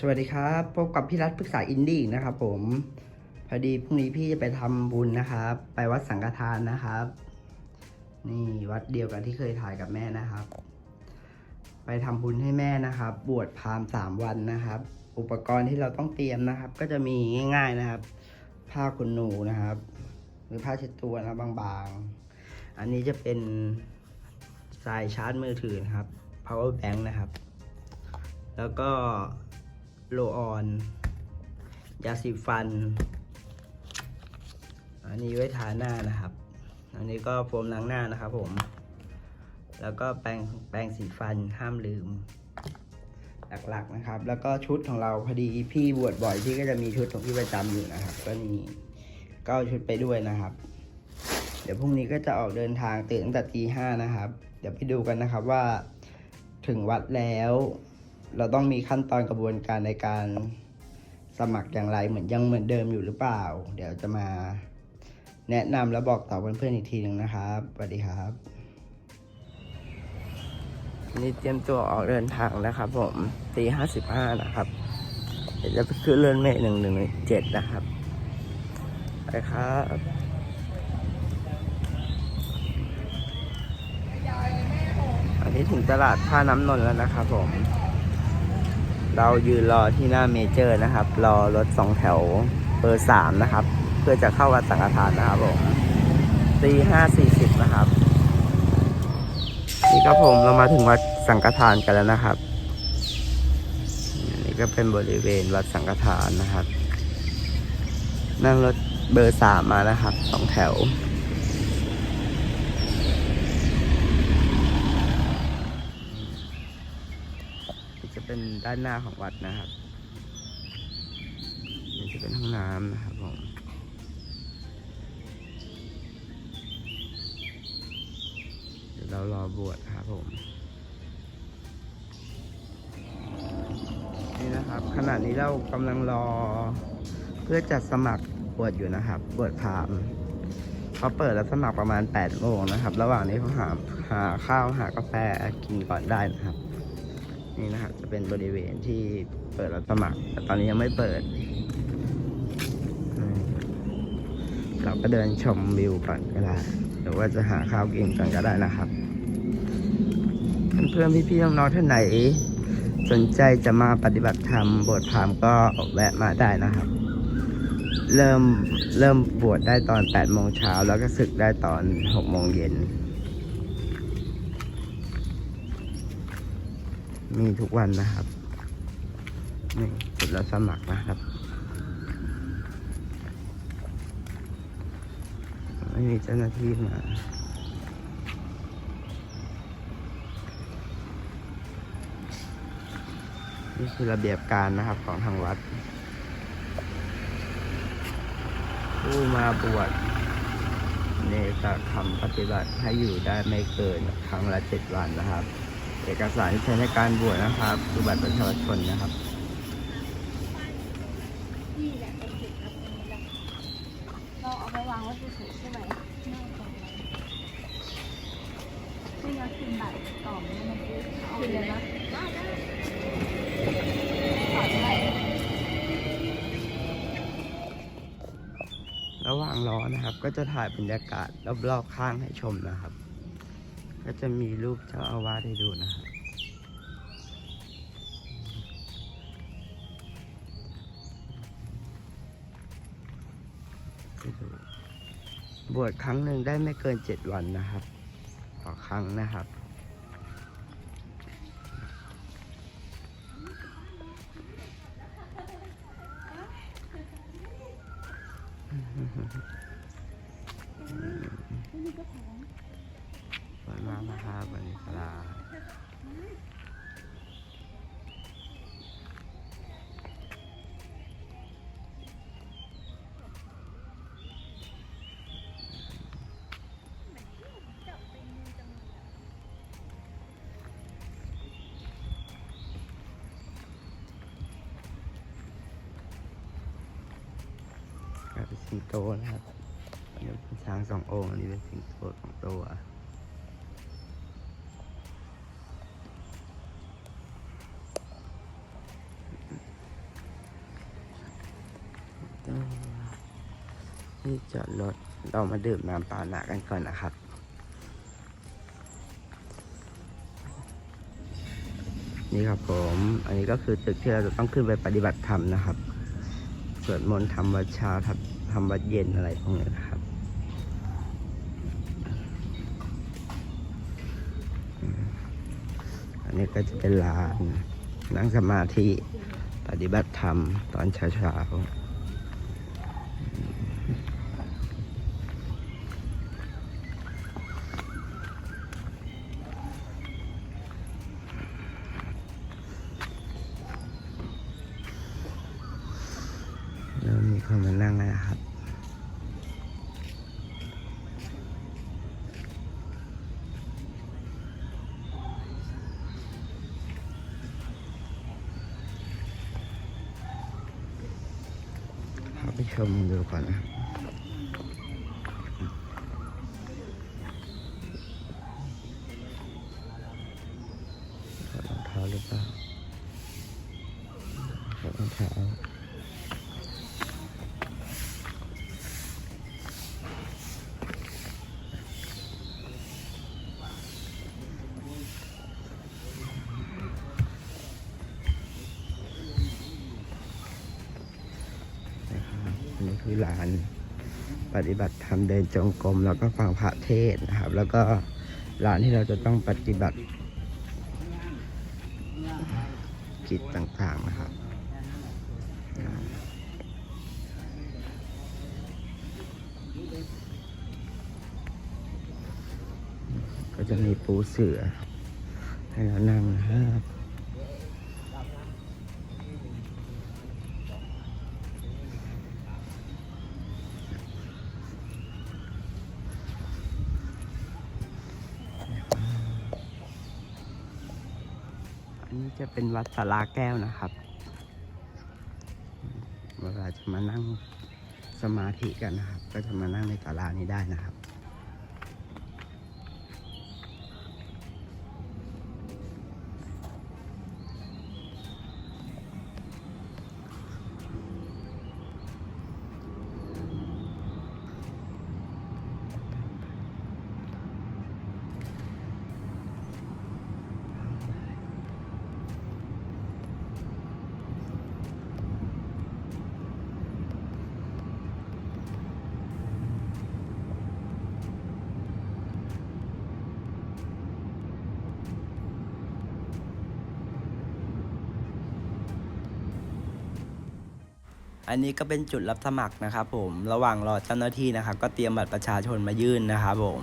สวัสดีครับพบกับพี่รัฐปรึกษาอินดี้อีกนะครับ ผมพอดีพรุ่งนี้พี่จะไปทำบุญนะครับ ไปวัดสังฆทานนะครับ นี่วัดเดียวกับที่เคยถ่ายกับแม่นะครับ ไปทำบุญให้แม่นะครับ บวชพราหมณ์สามวันนะครับ อุปกรณ์ที่เราต้องเตรียมนะครับ ก็จะมีง่าย ๆนะครับ ผ้าขนหนูนะครับ หรือผ้าเช็ดตัวนะบางๆ อันนี้จะเป็นสายชาร์จมือถือนะครับ power bank นะครับ แล้วก็ โลออน ยาสีฟัน อันนี้ไว้ทาหน้านะครับ อันนี้ก็โฟมล้างหน้านะครับผม แล้วก็แปรงแปรงสีฟันห้ามลืม หลักๆนะครับ แล้วก็ชุดของเราพอดีพี่บวชบ่อยพี่ก็จะมีชุดของพี่ประจำอยู่นะครับ ก็นี่ก็เอาชุดไปด้วยนะครับ เดี๋ยวพรุ่งนี้ก็จะออกเดินทางตื่นตั้งแต่ตีห้านะครับ เดี๋ยวไปดูกันนะครับว่าถึงวัดแล้ว เราต้องมีขั้นตอนกระบวนการในการสมัครอย่างไรเหมือนยังเหมือนเดิมอยู่หรือเปล่า เดี๋ยวจะมาแนะนำและบอกต่อเพื่อนๆอีกทีหนึ่งนะครับสวัสดีครับนี่เตรียมตัวออกเดินทางนะครับ ผมตีห้าสิบห้านะครับเดี๋ยวจะไปขึ้นเรือนเมฆหนึ่งหนึ่งเจ็ดนะครับไปครับอันนี้ถึงตลาดท่าน้ำนนท์แล้วนะครับผม เรายืนรอที่หน้าเมเจอร์นะครับ รอรถสองแถวเบอร์สามนะครับ เพื่อจะเข้าวัดสังฆทานนะครับผมตีห้าสี่สิบนะครับ นี่ครับผมเรามาถึงวัดสังฆทานกันแล้วนะครับนี่ก็เป็นบริเวณวัดสังฆทานนะครับ นั่งรถเบอร์สามมานะครับสองแถว นี่จะ เป็นด้านหน้าของวัดนะครับนี่จะเป็นห้องน้ำนะครับผมเดี๋ยวเรารอบวชครับผมนี่นะครับขณะนี้เรากำลังรอเพื่อจัดสมัครบวชอยู่นะครับบวชพรามเขาเปิดรับสมัครประมาณ8โมงนะครับ ระหว่างนี้เขาหาหาข้าวหากาแฟกินก่อนได้นะครับ นี่นะครับจะเป็นบริเวณที่เปิดรับสมัคร แต่ตอนนี้ยังไม่เปิด เราก็เดินชมวิวก่อนก็ได้หรือว่าจะหาข้าวกินกันก็ได้นะครับเพื่อนๆพี่ๆน้องๆท่านไหน สนใจจะมาปฏิบัติธรรมบวชพรามก็แวะมาได้นะครับ เริ่มเริ่มบวชได้ตอน8โมงเช้าแล้วก็ศึกได้ตอน6โมงเย็น มีทุกวันนะครับนี่จุดรับสมัครนะครับไม่มีเจ้าหน้าที่มานี่คือระเบียบการนะครับของทางวัดผู้มาบวชเนกคำปฏิบัติให้อยู่ได้ไม่เกินครั้งละเจ็ดวันนะครับ เอกสารที่ใช้ในการบวชนะครับคือบัตรประชาชนนะครับนี่แหละเป็นจุดครับตรงนี้แหละเราเอาไปวางไว้เฉยๆใช่ไหมไม่ตรงนั้นไม่งั้นคืนบัตรต่อไม่ได้มันคืนเลยนะได้ได้ขอได้ระหว่างรอนะครับ ก็จะถ่ายบรรยากาศรอบๆข้างให้ชมนะครับ ก็จะมีรูปเจ้าอาวาสให้ดูนะครับบวชครั้งหนึ่งได้ไม่เกินเจ็ดวันนะครับ ต่อครั้งนะครับ สวยมากนะครับวันนี้ครับกลายเป็นสิงโตนะครับอันนี้เป็นช้างสององค์อันนี้เป็นสิงโตสองตัว ที่จอดรถเรามาดื่มน้ำปานะกันก่อนนะครับ นี่ครับผม อันนี้ก็คือตึกที่เราจะต้องขึ้นไปปฏิบัติธรรมนะครับสวดมนต์ทำวัดเช้าทำวัดเย็นอะไรพวกนี้นะครับอันนี้ก็จะเป็นลานนั่งสมาธิปฏิบัติธรรมตอนเช้าๆ เริ่มมีคนมานั่งแล้วนะครับ เข้าไปชมดูก่อนนะครับถอดรองเท้าหรือเปล่าถอดรองเท้า นะครับอันนี้คือลาน ปฏิบัติธรรมเดินจงกรมแล้วก็ฟังพระเทศนะครับ แล้วก็ลานที่เราจะต้องปฏิบัติกิจต่างๆนะครับก็จะมีปูเสือให้เรานั่งนะครับ อันนี้ จะเป็นวัดสาราแก้วนะครับ เวลาจะมานั่งสมาธิกันนะครับ ก็จะมานั่งในศาลานี้ได้นะครับ อันนี้ก็เป็นจุดรับสมัครนะครับผมระหว่างรอเจ้าหน้าที่นะครับ ก็เตรียมบัตรประชาชนมายื่นนะครับผม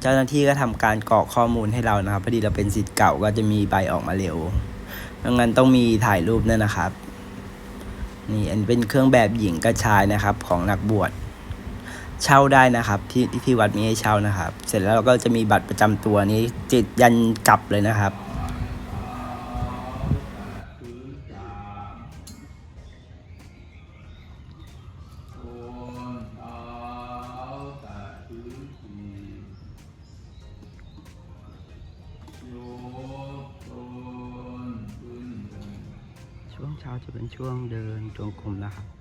เจ้าหน้าที่ก็ทำการกรอกข้อมูลให้เรานะครับพอดีเราเป็นสิทธิ์เก่าก็จะมีใบออกมาเร็วดังนั้นต้องมีถ่ายรูปด้วยนะครับ นี่อันเป็นเครื่องแบบหญิงกระชายนะครับ ของนักบวชเช่าได้นะครับ ที่ที่วัดมีให้เช่านะครับ เสร็จแล้วเราก็จะมีบัตรประจำตัวนี้จิตยันกลับเลยนะครับ เช้าจะเป็นช่วงเดินจงกรมนะครับ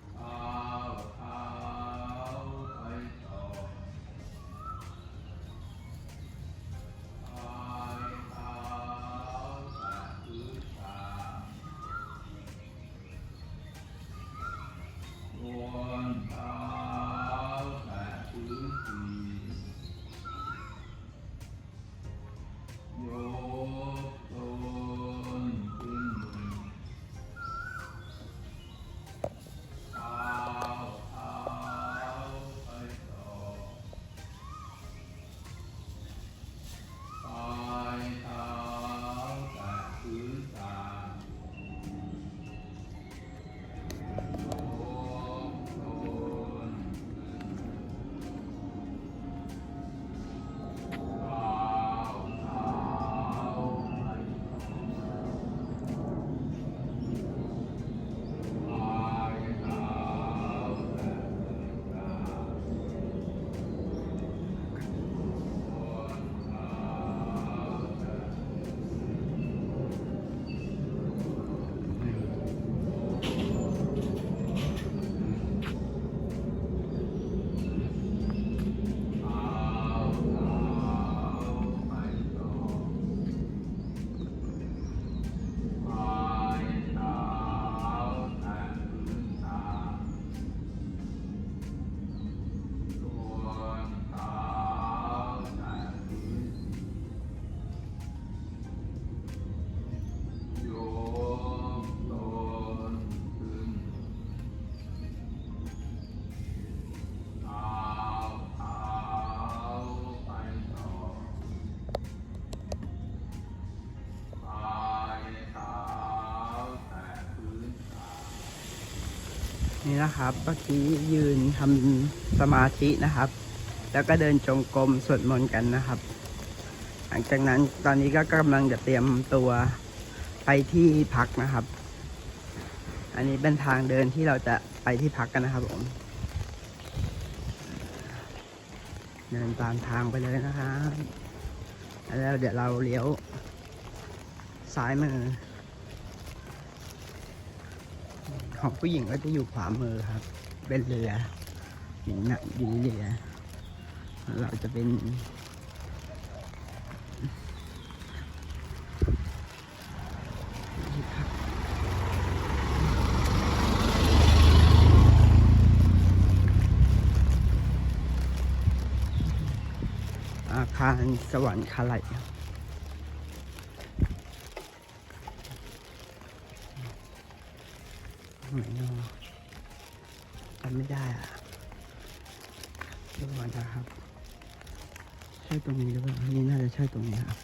นี่นะครับเมื่อกี้ยืนทำสมาธินะครับ แล้วก็เดินจงกรมสวดมนต์กันนะครับ หลังจากนั้นตอนนี้ก็กำลังจะเตรียมตัวไปที่พักนะครับ อันนี้เป็นทางเดินที่เราจะไปที่พักกันนะครับผมเดินตามทางไปเลยนะครับแล้วเดี๋ยวเราเลี้ยวซ้ายมือ ของผู้หญิงก็จะอยู่ขวามือครับ เป็นเรือหินน่ะอยู่ในเรือ เราจะเป็น อาคารสวรรค์คาไล ไหนเนาะจำไม่ได้อะดูก่อนนะครับ ใช่ตรงนี้หรือเปล่านี่น่าจะใช่ตรงนี้ครับ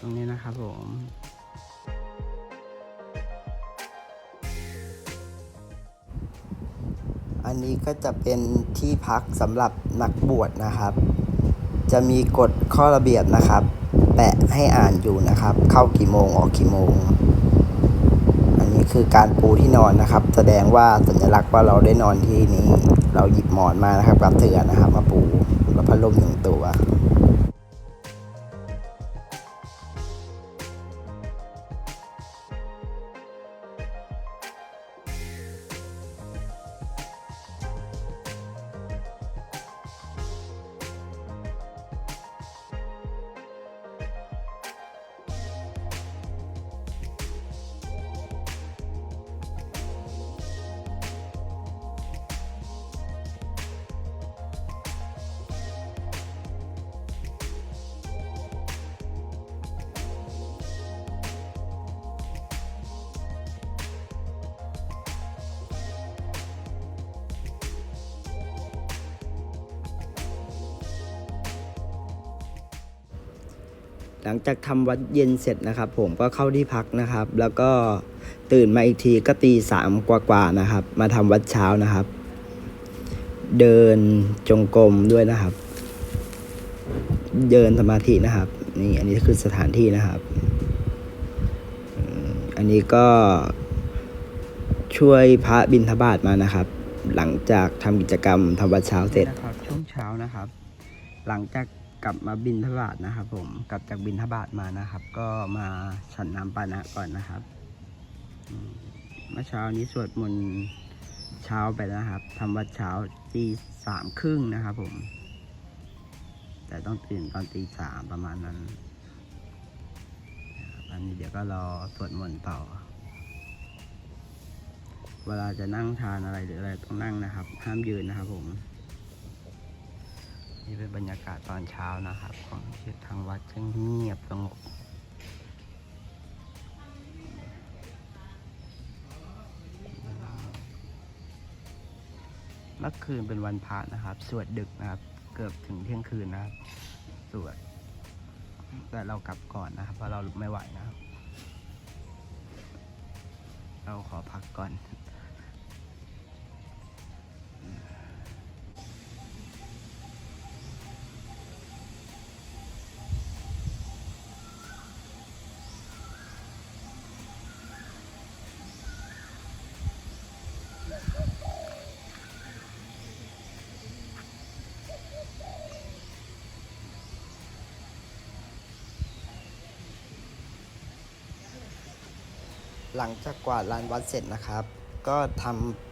ตรงนี้นะครับผมอันนี้ก็จะเป็นที่พักสำหรับนักบวชนะครับ จะมีกฎข้อระเบียบนะครับ แปะให้อ่านอยู่นะครับ เข้ากี่โมงออกกี่โมง อันนี้คือการปูที่นอนนะครับ แสดงว่าสัญลักษณ์ว่าเราได้นอนที่นี้ เราหยิบหมอนมานะครับกับเถื่อนะครับ มาปูแล้วพัดลมหนึ่งตัว หลังจากทำวัดเย็นเสร็จนะครับ ผมก็เข้าที่พักนะครับ แล้วก็ตื่นมาอีกทีก็ตีสามกว่าๆนะครับ มาทำวัดเช้านะครับ เดินจงกรมด้วยนะครับ เดินสมาธินะครับ นี่อันนี้คือสถานที่นะครับ อันนี้ก็ช่วยพระบิณฑบาตมานะครับ หลังจากทำกิจกรรมทำวัดเช้าเสร็จนะครับช่วงเช้านะครับ หลังจาก กลับมาบินทบาทนะครับผมกลับจากบินทบาทมานะครับ ก็มาฉันน้ำปานะก่อนนะครับเมื่อเช้านี้สวดมนต์เช้าไปแล้วนะครับทำวัดเช้าตีสามครึ่งนะครับผม แต่ต้องตื่นตอนตีสามประมาณนั้นอันนี้เดี๋ยวก็รอสวดมนต์ต่อ เวลาจะนั่งทานอะไรหรืออะไรต้องนั่งนะครับ ห้ามยืนนะครับผม นี่เป็นบรรยากาศตอนเช้านะครับ ของที่ทางวัดจะเงียบสงบเมื่อคืนเป็นวันพระนะครับ สวดดึกนะครับ เกือบถึงเที่ยงคืนนะครับ สวด แต่เรากลับก่อนนะครับ เพราะเราไม่ไหวนะครับ เราขอพักก่อน หลังจากกวาดลานวัดเสร็จนะครับ ก็ท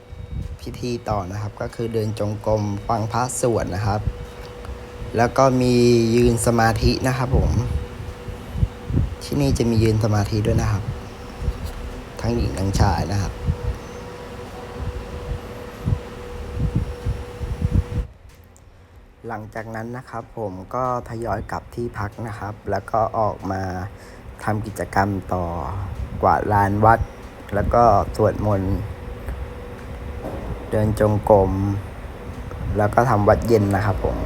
ำพิธีต่อนะครับ ก็คือเดินจงกรมฟังพระสวดนะครับ แล้วก็มียืนสมาธินะครับผม ที่นี่จะมียืนสมาธิด้วยนะครับ ทั้งหญิงทั้งชายนะครับหลังจากนั้นนะครับผมก็ทยอยกลับที่พักนะครับ แล้วก็ออกมาทำกิจกรรมต่อ วาดลานวัด แล้วก็สวดมนต์ เดินจงกรม แล้วก็ทำวัดเย็นนะครับผม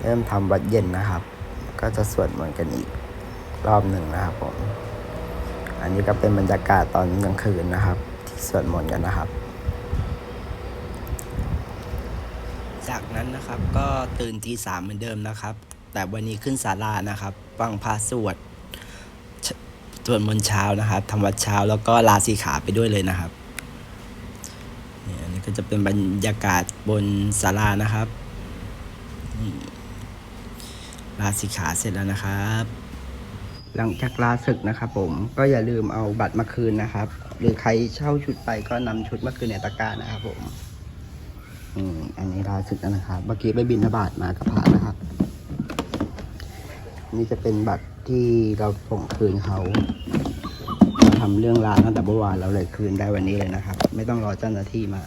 เริ่มทำวัดเย็นนะครับ ก็จะสวดมนต์กันอีกรอบหนึ่งนะครับผม อันนี้ก็เป็นบรรยากาศตอนกลางคืนนะครับ ที่สวดมนต์กันนะครับ จากนั้นนะครับก็ตื่นทีสามเหมือนเดิมนะครับ แต่วันนี้ขึ้นศาลานะครับฟังพระสวดสวดมนต์เช้านะครับทำวัดเช้าแล้วก็ลาสีขาไปด้วยเลยนะครับเนี่ยอันนี้ก็จะเป็นบรรยากาศบนศาลานะครับลาสีขาเสร็จแล้วนะครับ หลังจากลาศึกนะครับผมก็อย่าลืมเอาบัตรมาคืนนะครับ หรือใครเช่าชุดไปก็นำชุดมาคืนในตะกร้านะครับผม อืมอันนี้ลาศึกแล้วนะครับ เมื่อกี้ไปบินบาทมากับพระนะครับ นี่จะเป็นบัตรที่เราส่งคืนเขาเราทำเรื่องราตั้งแต่เมื่อวานเราเลยคืนได้วันนี้เลยนะครับ ไม่ต้องรอเจ้าหน้าที่มา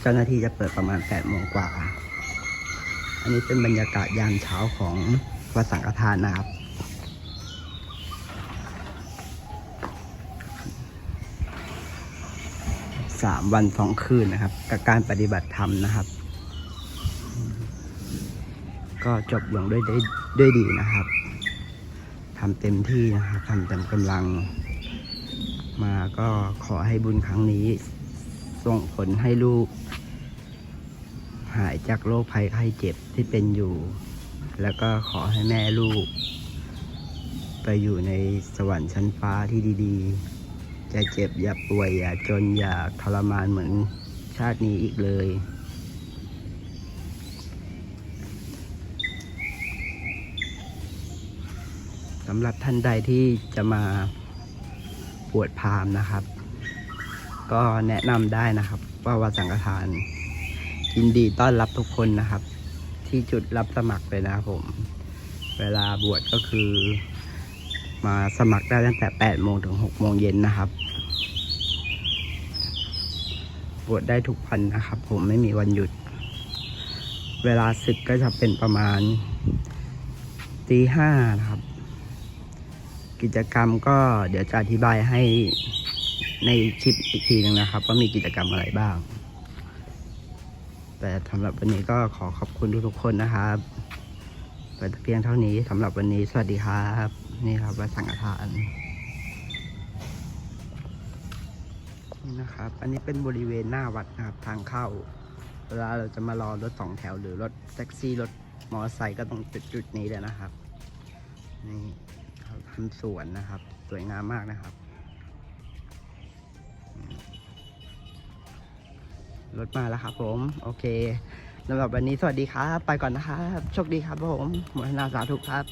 เจ้าหน้าที่จะเปิดประมาณแปดโมงกว่า อันนี้เป็นบรรยากาศยามเช้าของวัดสังฆทานนะครับ สามวันสองคืนนะครับ กับการปฏิบัติธรรมนะครับ ก็จบลงด้วยได้ด้วยดีนะครับทำเต็มที่นะครับทำเต็มกำลัง มาก็ขอให้บุญครั้งนี้ ส่งผลให้ลูก หายจากโรคภัยไข้เจ็บที่เป็นอยู่ แล้วก็ขอให้แม่ลูก ไปอยู่ในสวรรค์ชั้นฟ้าที่ดี ๆ จะเจ็บ อย่าป่วย อย่าจน อย่าทรมานเหมือนชาตินี้อีกเลย สำหรับท่านใดที่จะมาบวชพราหมณ์นะครับ ก็แนะนำได้นะครับ ว่าวัดสังฆทานยินดีต้อนรับทุกคนนะครับ ที่จุดรับสมัครเลยนะครับผม เวลาบวชก็คือ มาสมัครได้ตั้งแต่ 8 โมงถึง 6 โมงเย็นนะครับบวชได้ทุกวันนะครับ ผมไม่มีวันหยุด เวลาศึกก็จะเป็นประมาณตีห้านะครับ กิจกรรมก็เดี๋ยวจะอธิบายให้ในคลิปอีกทีหนึงนะครับ ว่ามีกิจกรรมอะไรบ้าง แต่สำหรับวันนี้ก็ขอขอบคุณทุกๆคนนะครับไว้แต่เพียงเท่านี้สำหรับวันนี้สวัสดีครับ นี่ครับวัดสังฆทานนี่นะครับ อันนี้เป็นบริเวณหน้าวัดนะครับทางเข้า เวลาเราจะมารอรถสองแถวหรือรถแท็กซี่รถมอเตอร์ไซค์ก็ตรงจุดจุดนี้เลยนะครับ นี่เขาทำสวนนะครับ สวยงามมากนะครับ รถมาแล้วครับผม โอเคสำหรับวันนี้สวัสดีครับ ไปก่อนนะครับ โชคดีครับผมหมดนาสาธุครับ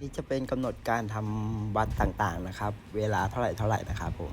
นี่จะเป็นกำหนดการทำวัดต่างๆนะครับ เวลาเท่าไหร่เท่าไหร่นะครับผม